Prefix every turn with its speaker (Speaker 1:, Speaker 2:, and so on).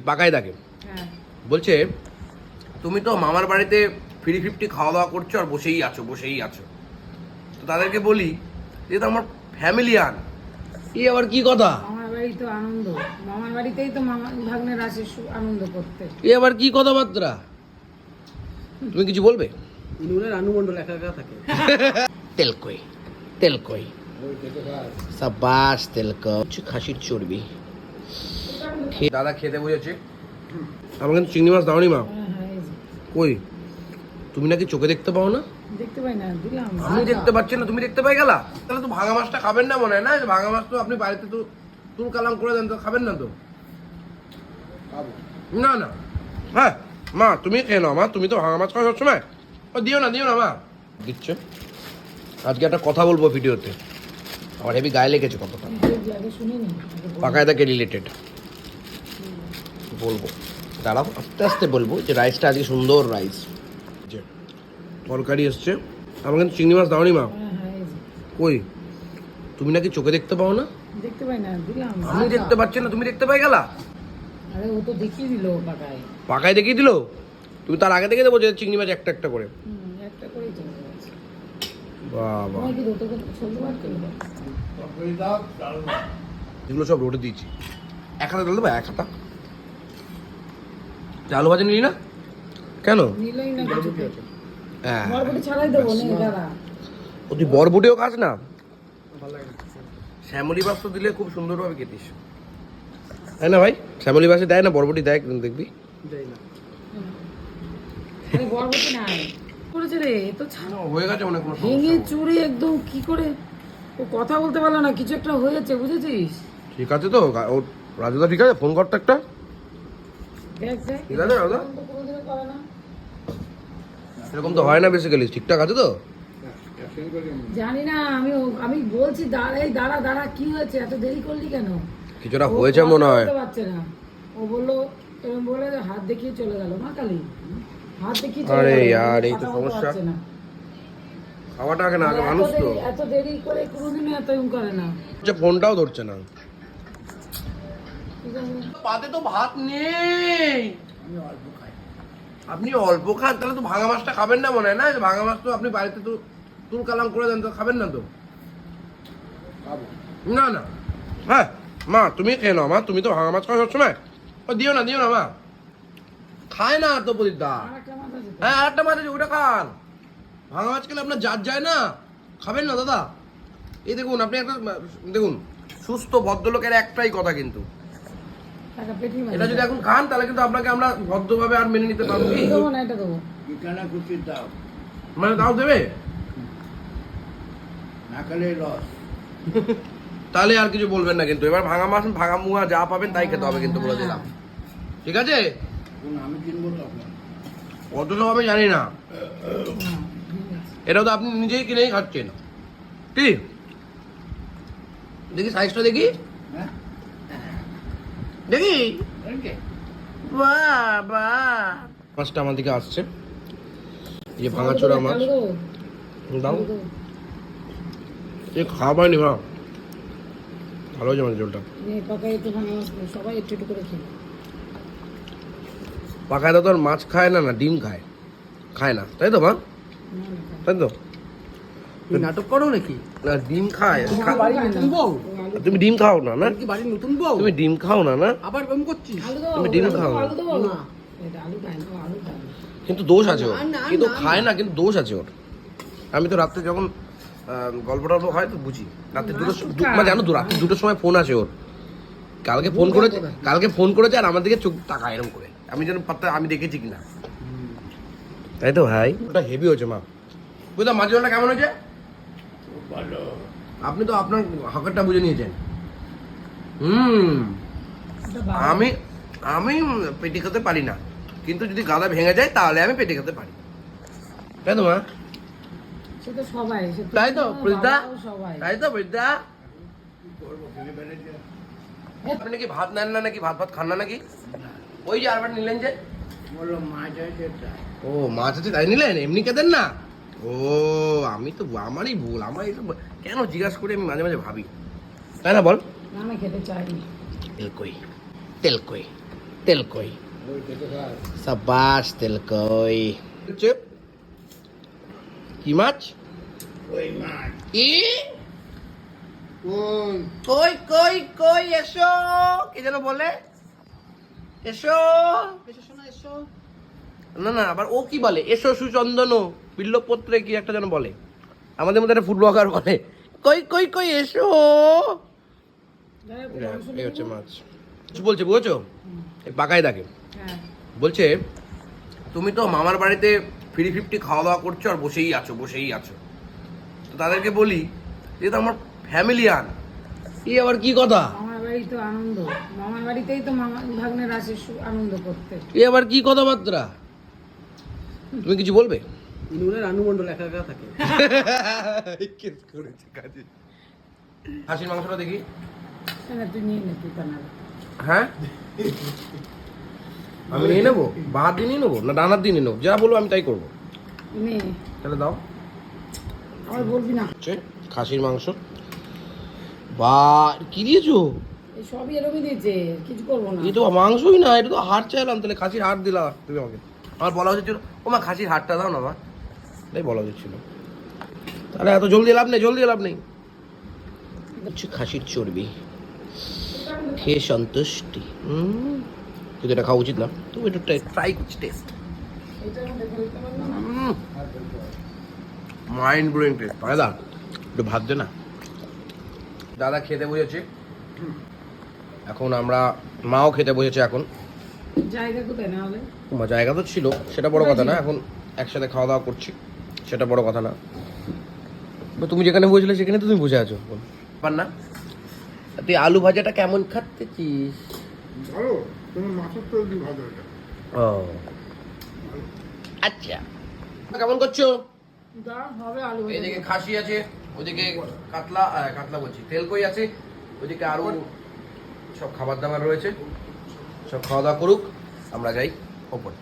Speaker 1: পাকায় থাকে।
Speaker 2: হ্যাঁ।
Speaker 1: বলছে তুমি তো মামার বাড়িতে ফ্রি ফিফটি খাওয়া দাওয়া করছ আর বসেই আছো বসেই আছো। তো তাদেরকে বলি যে তো আমার ফ্যামিলি আন এই আবার কি কথা?
Speaker 2: মামার বাড়ি তো আনন্দ। মামার বাড়িতেই তো মামা ভাগ্নের আসে আনন্দ করতে।
Speaker 1: এ আবার কি কথাবার্তা? তুমি কিছু বলবে?
Speaker 3: ইনুনের আনুমণ্ডল একা একা থাকে।
Speaker 1: তেল কই তেল কই? সাবাস তেল কই। খাসির চর্বি। খেয়ে- দাদা খেতে বুঝেছে আমার কিন্তু চিংড়ি মাছ দাওনি মা।
Speaker 2: হ্যাঁ হ্যাঁ।
Speaker 1: কই? তুমি নাকি চোখে দেখতে পাও না?
Speaker 2: দেখতে পাই না দিলাম।
Speaker 1: আমি দেখতে পাচ্ছি না তুমি দেখতে পাই গেলা? তাহলে তো ভাঙা মাছটা খাবেন না মনে হয় না? ভাঙা মাছ তো আপনি বাড়িতে তো তুল কালাম করে দেন তো খাবেন না তো? না না। হ্যাঁ মা তুমি খেয়ে নাও মা তুমি তো ভাঙা মাছ খাও সবসময়। ও দিও না দিও না মা। দিচ্ছে। আজকে একটা কথা বলব ভিডিওতে। আমার হেবি গায়ে লেগেছে কথাটা।
Speaker 2: যে আগে শুনিনি। আগে বল।
Speaker 1: পাকায় তাকে রিলেটেড বলব। দাঁড়াও আস্তে আস্তে বলব যে রাইসটা আজকে সুন্দর রাইস যে তরকারি এসছে। আমার কিন্তু চিংড়ি মাছ দাওনি মা?
Speaker 2: হ্যাঁ হ্যাঁ।
Speaker 1: কই? তুমি নাকি চোখে দেখতে পাও না?
Speaker 2: দেখতে পাই না দিলাম।
Speaker 1: আমি দেখতে পাচ্ছি না তুমি দেখতে পাই গেলা?
Speaker 2: আরে ও তো দেখিয়ে দিল পাকায়।
Speaker 1: পাকায় দেখিয়ে দিল? তুমি তার আগে থেকে দেবো যে চিংড়ি মাছ একটা একটা করে।
Speaker 2: হুম, একটা করেই
Speaker 1: বাবা। এগুলো সব রোডে দিয়েছি। এক হাতা দেবো এক হাতা। আলু ভাজা নিলি না? কেন? হ্যাঁ।
Speaker 2: বরবটি ছাড়াই দেবো নে দাদা
Speaker 1: ও তুই বরবটিও খাস না? শ্যামলি বাস তো দিলে খুব সুন্দরভাবে খেতিস। তাই না ভাই? শ্যামলি বাসে দেয় না বরবটি দেয় কিন্তু দেখবি।
Speaker 3: না।
Speaker 2: আরে বরবটি নাই। রে এ তো ছাড়।
Speaker 1: হয়ে গেছে অনেক কোনো
Speaker 2: ভেঙে একদম কি করে? ও কথা বলতে পারল না কিছু একটা হয়েছে বুঝেছিস?
Speaker 1: ঠিক আছে তো ও রাজুদা ঠিক আছে? ফোন করতো একটা। ঠিক আছে? রাজুদা
Speaker 2: এরকম তো
Speaker 1: হয় না বেসিক্যালি ঠিকঠাক আছে তো?
Speaker 2: জানি না আমি আমি বলছি দাঁড়া এই দাঁড়া দাঁড়া কি হয়েছে? এত দেরি করলি কেন?
Speaker 1: কিছুটা হয়েছে মনে হয়।
Speaker 2: পারছে না। ও বলল এরকম বলে হাত দেখিয়ে চলে গেল মা কালী। হাত দেখিয়ে চলে
Speaker 1: আরে ইয়ার, এই তো সমস্যা। খাওয়াটা আগে না আগে মানুষ তো।
Speaker 2: এত দেরি করে কোনোদিনও এত করে না।
Speaker 1: হচ্ছে ফোনটাও ধরছে না। পাতে তো ভাত নেই। আপনি অল্প খান, তাহলে তো ভাঙা মাছটা খাবেন না মনে হয়, না? ভাঙা মাছ তো আপনি বাড়িতে তো তুল কালাম করে দেন, তো খাবেন না তো? না না। হ্যাঁ মা, তুমি খেয়ে নাও, মা। তুমি তো ভাঙা মাছ খাও সবসময়। ও, দিও না দিও না, মা। খায় না তো প্রদীপ দা। হ্যাঁ আরেকটা মাছ আছে ওটা খান। ভাঙা মাছ খেলে আপনার জাত যায় না। খাবেন না, দাদা। এই দেখুন, আপনি একটা, দেখুন, সুস্থ ভদ্রলোকের একটাই কথা কিন্তু। এটা যদি এখন খান তাহলে কিন্তু আপনাকে আমরা ভদ্রভাবে আর মেনে নিতে পারব। কি
Speaker 2: দেবো না এটা দেবো।
Speaker 3: দাও।
Speaker 1: মানে তাও দেবে?
Speaker 3: না খেলে লস
Speaker 1: তাহলে আর কিছু বলবেন না কিন্তু। এবার ভাঙা মাছ ভাঙা মুয়া যা পাবেন তাই খেতে হবে কিন্তু বলে দিলাম। ঠিক আছে?
Speaker 3: কোন আমি কিনবো তো আপনার
Speaker 1: কত সব আমি জানি না। এটাও তো আপনি নিজেই কিনেই খাচ্ছেন। কি? দেখি সাইজটা দেখি।
Speaker 3: হ্যাঁ?
Speaker 1: দেখি। বাহ মাছটা আমার দিকে আসছে। এই যে ভাঙাচোরা মাছ? দাও? এ খাওয়াবানি মা ভালো হয়েছে আমাদের জলটা।
Speaker 2: পাকায়
Speaker 1: তো আর মাছ খায় না না ডিম খায়। খায় না। তাই তো মা। তাই তো?
Speaker 3: তুমি নাটক করো নাকি?
Speaker 1: না ডিম খায়।
Speaker 2: তুমি
Speaker 1: ডিম খাও না না?
Speaker 3: তুমি বাড়ির নতুন বউ?
Speaker 1: তুমি ডিম খাও না না?
Speaker 3: আবার কম করছিস?
Speaker 1: তুমি ডিম খাও।
Speaker 3: না।
Speaker 1: কিন্তু দোষ আছে ওর। কিন্তু খায় না কিন্তু দোষ আছে ওর। আমি তো রাত্রে যখন গল্প টল্প হয় তো বুঝি। রাত্রে দুটো মানে জানো তো রাত্রে দুটোর সময় ফোন আছে ওর। কালকে ফোন করেছে কালকে ফোন করেছে আর আমার দিকে চোখ তাকায় এরকম করে। আমি যেন পাত্তা আমি দেখেছি কিনা। তাই তো ভাই? ওটা হেভি হয়েছে মা। বুঝলাম মাঝে জলটা কেমন হয়েছে?
Speaker 3: ভালো।
Speaker 1: আপনি তো আপনার হকেরটা বুঝে নিয়েছেন। হুম। আমি আমি পেটি খেতে পারি না। কিন্তু যদি গাদা ভেঙে যায় তাহলে আমি পেটি খেতে পারি। তাই তো মা? তাই তো বৃদ্ধা তাই তো
Speaker 3: ফেলেছে
Speaker 1: আপনি নাকি ভাত নেন না নাকি ভাত ভাত খান না নাকি? ওই যে আরবার নিলেন যে?
Speaker 3: বলল মাছ আছে
Speaker 1: ও মাছ আছে তাই নিলেন? এমনি খেতেন না? ও আমি তো আমারই ভুল আমার কেন জিজ্ঞাসা করে আমি মাঝে মাঝে ভাবি? তাই না বল?
Speaker 2: আমি খেতে চাইনি
Speaker 1: তেলকই সাবাস তেলকই হচ্ছে? কি মাছ?
Speaker 3: ওই মাছ?
Speaker 1: কি? কই কই কই এসো! কি যেন বলে? এসো। না না আবার ও কি বলে? এসো সুচন্দন। বিল্লপত্রে কি একটা যেন বলে? আমাদের মধ্যে একটা ফুড ব্লগার বলে কই কই কই এসো। হ্যাঁ, এই হচ্ছে মাছ। কিছু বলছে বুঝেছ? এই পাকাই থাকে
Speaker 2: হ্যাঁ।
Speaker 1: বলছে তুমি তো মামার বাড়িতে ফ্রি ফিফটি খাওয়া দাওয়া করছ আর বসেই আছো বসেই আছো। তো তাদেরকে বলি যে তো আমার ফ্যামিলি আন এই আবার কি কথা?
Speaker 2: মামার বাড়ি তো আনন্দ। মামার বাড়িতেই তো মামা ভাগ্নের আসে আনন্দ করতে।
Speaker 1: এ আবার কি কথাবার্তা? তুমি কিছু বলবে?
Speaker 4: ইনুনের আনুমণ্ডল একা একা থাকে
Speaker 1: হাসির মাংসটা দেখি।
Speaker 2: তুই নিয়ে নে তুই
Speaker 1: হ্যাঁ? আমি নিয়ে নেব? দিয়ে নিয়ে নেব? না ডানার দিয়ে নিয়ে নেব? যা বলব আমি তাই করব। তাহলে দাও।
Speaker 2: আবার বলবি না।
Speaker 1: হচ্ছে খাসির মাংস। বা কি দিয়েছ?
Speaker 2: সবই এরকমই দিয়েছে কিছু করব না।
Speaker 1: তো মাংসই না এটা তো হাড় চাইলাম তাহলে খাসির হাড় দিলা তুমি আমাকে। আমার বলা উচিত ছিল ও মা খাসির হাড়টা দাও না মা। তাই বলা উচিত ছিল তাহলে এত জলদি লাভ নেই জলদি লাভ নেই। হচ্ছে খাসির চর্বি। খেয়ে সন্তুষ্টি। কিন্তু এটা খাওয়া উচিত না তুমি একটু ট্রাই করছি টেস্ট মাইন্ড ব্লোয়িং টেস্ট দাদা একটু ভাত দে না। দাদা খেতে বসেছে। এখন আমরা মাও খেতে বসেছে এখন।
Speaker 2: জায়গা কোথায় না হলে?
Speaker 1: জায়গা তো ছিল সেটা বড় কথা না এখন একসাথে খাওয়া দাওয়া করছি। সেটা বড় কথা না। তুমি যেখানে বসেছিলে সেখানে তো তুমি বসে আছো। পার না। তুই আলু ভাজাটা কেমন খাচ্তেছিস
Speaker 3: ভালো। তোমার মাছের তো ভালো এটা।
Speaker 1: ও। আচ্ছা। কেমন করছ?
Speaker 2: হবে আলু
Speaker 1: এদিকে খাসি আছে ওদিকে কাতলা কাতলা বলছি। তেলকই আছে? ওদিকে আরও সব খাবার দাবার রয়েছে। সব খাওয়া দাওয়া করুক আমরা যাই ওপরে।